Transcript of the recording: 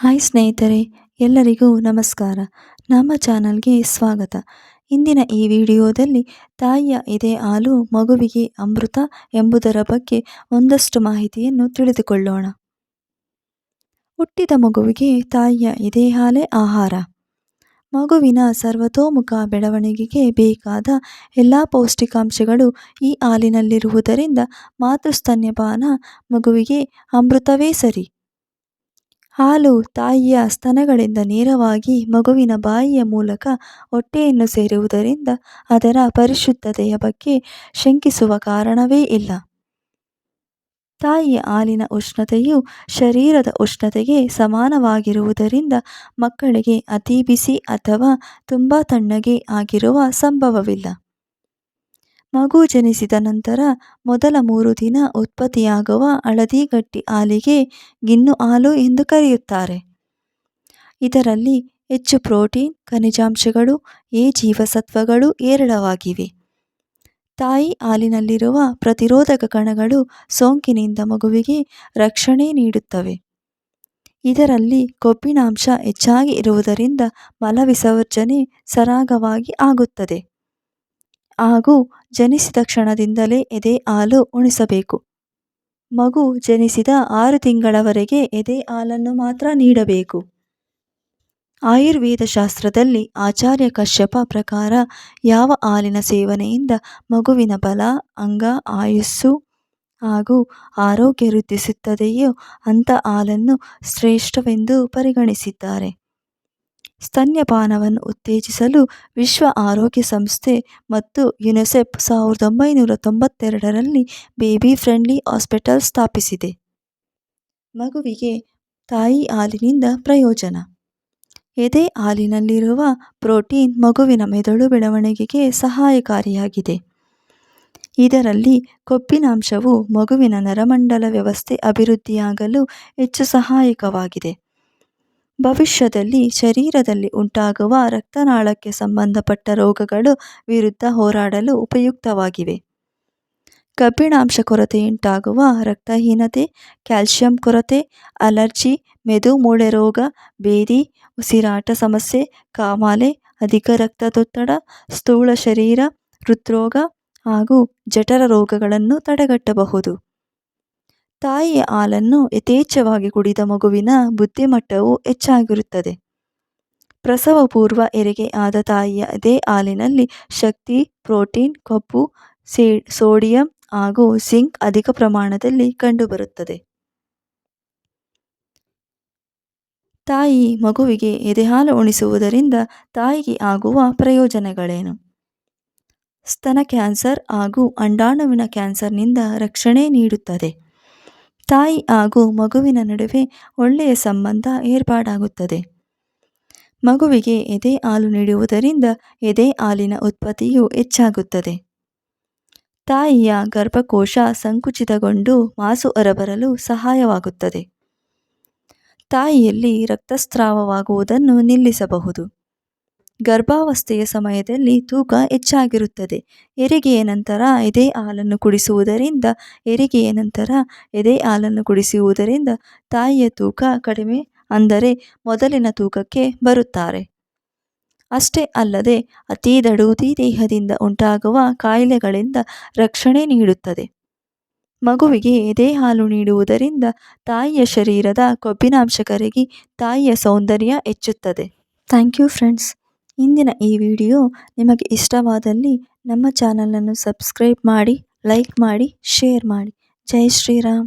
Hi ಸ್ನೇಹಿತರೆ, ಎಲ್ಲರಿಗೂ ನಮಸ್ಕಾರ. ನಮ್ಮ ಚಾನಲ್ಗೆ ಸ್ವಾಗತ. ಇಂದಿನ ಈ ವಿಡಿಯೋದಲ್ಲಿ ತಾಯಿಯ ಇದೇ ಹಾಲು ಮಗುವಿಗೆ ಅಮೃತ ಎಂಬುದರ ಬಗ್ಗೆ ಒಂದಷ್ಟು ಮಾಹಿತಿಯನ್ನು ತಿಳಿದುಕೊಳ್ಳೋಣ. ಹುಟ್ಟಿದ ಮಗುವಿಗೆ ತಾಯಿಯ ಇದೇ ಹಾಲೇ ಆಹಾರ. ಮಗುವಿನ ಸರ್ವತೋಮುಖ ಬೆಳವಣಿಗೆಗೆ ಬೇಕಾದ ಎಲ್ಲ ಪೌಷ್ಟಿಕಾಂಶಗಳು ಈ ಹಾಲಿನಲ್ಲಿರುವುದರಿಂದ ಮಾತೃಸ್ತನ್ಯಪಾನ ಮಗುವಿಗೆ ಅಮೃತವೇ ಸರಿ. ಹಾಲು ತಾಯಿಯ ಸ್ತನಗಳಿಂದ ನೇರವಾಗಿ ಮಗುವಿನ ಬಾಯಿಯ ಮೂಲಕ ಹೊಟ್ಟೆಯನ್ನು ಸೇರುವುದರಿಂದ ಅದರ ಪರಿಶುದ್ಧತೆಯ ಬಗ್ಗೆ ಶಂಕಿಸುವ ಕಾರಣವೇ ಇಲ್ಲ. ತಾಯಿಯ ಹಾಲಿನ ಉಷ್ಣತೆಯು ಶರೀರದ ಉಷ್ಣತೆಗೆ ಸಮಾನವಾಗಿರುವುದರಿಂದ ಮಕ್ಕಳಿಗೆ ಅತಿ ಬಿಸಿ ಅಥವಾ ತುಂಬ ತಣ್ಣಗೆ ಆಗಿರುವ ಸಂಭವವಿಲ್ಲ. ಮಗು ಜನಿಸಿದ ನಂತರ ಮೊದಲ ಮೂರು ದಿನ ಉತ್ಪತ್ತಿಯಾಗುವ ಹಳದಿ ಗಟ್ಟಿ ಹಾಲಿಗೆ ಗಿನ್ನು ಹಾಲು ಎಂದು ಕರೆಯುತ್ತಾರೆ. ಇದರಲ್ಲಿ ಹೆಚ್ಚು ಪ್ರೋಟೀನ್, ಖನಿಜಾಂಶಗಳು, ಎ ಜೀವಸತ್ವಗಳು ಹೇರಳವಾಗಿವೆ. ತಾಯಿ ಹಾಲಿನಲ್ಲಿರುವ ಪ್ರತಿರೋಧಕ ಕಣಗಳು ಸೋಂಕಿನಿಂದ ಮಗುವಿಗೆ ರಕ್ಷಣೆ ನೀಡುತ್ತವೆ. ಇದರಲ್ಲಿ ಕೊಬ್ಬಿನಾಂಶ ಹೆಚ್ಚಾಗಿ ಇರುವುದರಿಂದ ಮಲವಿಸರ್ಜನೆ ಸರಾಗವಾಗಿ ಆಗುತ್ತದೆ. ಹಾಗೂ ಜನಿಸಿದ ಕ್ಷಣದಿಂದಲೇ ಎದೆ ಹಾಲು ಉಣಿಸಬೇಕು. ಮಗು ಜನಿಸಿದ ಆರು ತಿಂಗಳವರೆಗೆ ಎದೆ ಹಾಲನ್ನು ಮಾತ್ರ ನೀಡಬೇಕು. ಆಯುರ್ವೇದ ಶಾಸ್ತ್ರದಲ್ಲಿ ಆಚಾರ್ಯ ಕಶ್ಯಪ ಪ್ರಕಾರ ಯಾವ ಹಾಲಿನ ಸೇವನೆಯಿಂದ ಮಗುವಿನ ಬಲ, ಅಂಗ, ಆಯುಸ್ಸು ಹಾಗೂ ಆರೋಗ್ಯ ವೃದ್ಧಿಸುತ್ತದೆಯೋ ಅಂಥ ಹಾಲನ್ನು ಶ್ರೇಷ್ಠವೆಂದು ಪರಿಗಣಿಸಿದ್ದಾರೆ. ಸ್ತನ್ಯಪಾನವನ್ನು ಉತ್ತೇಜಿಸಲು ವಿಶ್ವ ಆರೋಗ್ಯ ಸಂಸ್ಥೆ ಮತ್ತು ಯುನೆಸೆಫ್ ಸಾವಿರದ ಒಂಬೈನೂರ ತೊಂಬತ್ತೆರಡರಲ್ಲಿ ಬೇಬಿ ಫ್ರೆಂಡ್ಲಿ ಹಾಸ್ಪಿಟಲ್ ಸ್ಥಾಪಿಸಿದೆ. ಮಗುವಿಗೆ ತಾಯಿ ಹಾಲಿನಿಂದ ಪ್ರಯೋಜನ. ಎದೆ ಹಾಲಿನಲ್ಲಿರುವ ಪ್ರೋಟೀನ್ ಮಗುವಿನ ಮೆದುಳು ಬೆಳವಣಿಗೆಗೆ ಸಹಾಯಕಾರಿಯಾಗಿದೆ. ಇದರಲ್ಲಿ ಕೊಬ್ಬಿನಾಂಶವು ಮಗುವಿನ ನರಮಂಡಲ ವ್ಯವಸ್ಥೆ ಅಭಿವೃದ್ಧಿಯಾಗಲು ಹೆಚ್ಚು ಸಹಾಯಕವಾಗಿದೆ. ಭವಿಷ್ಯದಲ್ಲಿ ಶರೀರದಲ್ಲಿ ಉಂಟಾಗುವ ರಕ್ತನಾಳಕ್ಕೆ ಸಂಬಂಧಪಟ್ಟ ರೋಗಗಳು ವಿರುದ್ಧ ಹೋರಾಡಲು ಉಪಯುಕ್ತವಾಗಿವೆ. ಕಬ್ಬಿಣಾಂಶ ಕೊರತೆಯುಂಟಾಗುವ ರಕ್ತಹೀನತೆ, ಕ್ಯಾಲ್ಸಿಯಂ ಕೊರತೆ, ಅಲರ್ಜಿ, ಮೆದು, ಮೂಳೆ ರೋಗ, ಬೇದಿ, ಉಸಿರಾಟ ಸಮಸ್ಯೆ, ಕಾಮಾಲೆ, ಅಧಿಕ ರಕ್ತದೊತ್ತಡ ಸ್ಥೂಳ ಶರೀರ, ಹೃದ್ರೋಗ ಹಾಗೂ ಜಠರ ರೋಗಗಳನ್ನು ತಡೆಗಟ್ಟಬಹುದು. ತಾಯಿಯ ಹಾಲನ್ನು ಯಥೇಚ್ಛವಾಗಿ ಕುಡಿದ ಮಗುವಿನ ಬುದ್ಧಿಮಟ್ಟವು ಹೆಚ್ಚಾಗಿರುತ್ತದೆ. ಪ್ರಸವ ಪೂರ್ವ ಎರಿಗೆ ಆದ ತಾಯಿಯ ಅದೇ ಹಾಲಿನಲ್ಲಿ ಶಕ್ತಿ, ಪ್ರೋಟೀನ್ ಕೊಬ್ಬು ಸೋಡಿಯಂ ಹಾಗೂ ಸಿಂಕ್ ಅಧಿಕ ಪ್ರಮಾಣದಲ್ಲಿ ಕಂಡುಬರುತ್ತದೆ. ತಾಯಿ ಮಗುವಿಗೆ ಎದೆಹಾಲು ಉಣಿಸುವುದರಿಂದ ತಾಯಿಗೆ ಆಗುವ ಪ್ರಯೋಜನಗಳೇನು? ಸ್ತನ ಕ್ಯಾನ್ಸರ್ ಹಾಗೂ ಅಂಡಾಣುವಿನ ಕ್ಯಾನ್ಸರ್ನಿಂದ ರಕ್ಷಣೆ ನೀಡುತ್ತದೆ. ತಾಯಿ ಹಾಗೂ ಮಗುವಿನ ನಡುವೆ ಒಳ್ಳೆಯ ಸಂಬಂಧ ಏರ್ಪಾಡಾಗುತ್ತದೆ. ಮಗುವಿಗೆ ಎದೆ ಹಾಲು ನೀಡುವುದರಿಂದ ಎದೆ ಹಾಲಿನ ಉತ್ಪತ್ತಿಯು ಹೆಚ್ಚಾಗುತ್ತದೆ. ತಾಯಿಯ ಗರ್ಭಕೋಶ ಸಂಕುಚಿತಗೊಂಡು ಮಾಸು ಹೊರಬರಲು ಸಹಾಯವಾಗುತ್ತದೆ. ತಾಯಿಯಲ್ಲಿ ರಕ್ತಸ್ರಾವವಾಗುವುದನ್ನು ನಿಲ್ಲಿಸಬಹುದು. ಗರ್ಭಾವಸ್ಥೆಯ ಸಮಯದಲ್ಲಿ ತೂಕ ಹೆಚ್ಚಾಗಿರುತ್ತದೆ. ಹೆರಿಗೆಯ ನಂತರ ಎದೆ ಹಾಲನ್ನು ಕುಡಿಸುವುದರಿಂದ ಹೆರಿಗೆಯ ನಂತರ ಎದೆ ಹಾಲನ್ನು ಕುಡಿಸುವುದರಿಂದ ತಾಯಿಯ ತೂಕ ಕಡಿಮೆ ಅಂದರೆ ಮೊದಲಿನ ತೂಕಕ್ಕೆ ಬರುತ್ತಾರೆ. ಅಷ್ಟೇ ಅಲ್ಲದೆ ಅತೀ ದಡೂತಿ ದೇಹದಿಂದ ಉಂಟಾಗುವ ಕಾಯಿಲೆಗಳಿಂದ ರಕ್ಷಣೆ ನೀಡುತ್ತದೆ. ಮಗುವಿಗೆ ಎದೆ ಹಾಲು ನೀಡುವುದರಿಂದ ತಾಯಿಯ ಶರೀರದ ಕೊಬ್ಬಿನಾಂಶ ಕರಗಿ ತಾಯಿಯ ಸೌಂದರ್ಯ ಹೆಚ್ಚುತ್ತದೆ. Thank you friends. ಇಂದಿನ ಈ ವಿಡಿಯೋ ನಿಮಗೆ ಇಷ್ಟವಾದಲ್ಲಿ ನಮ್ಮ ಚಾನಲನ್ನು ಸಬ್ಸ್ಕ್ರೈಬ್ ಮಾಡಿ, ಲೈಕ್ ಮಾಡಿ, ಶೇರ್ ಮಾಡಿ. ಜೈ ಶ್ರೀರಾಮ್.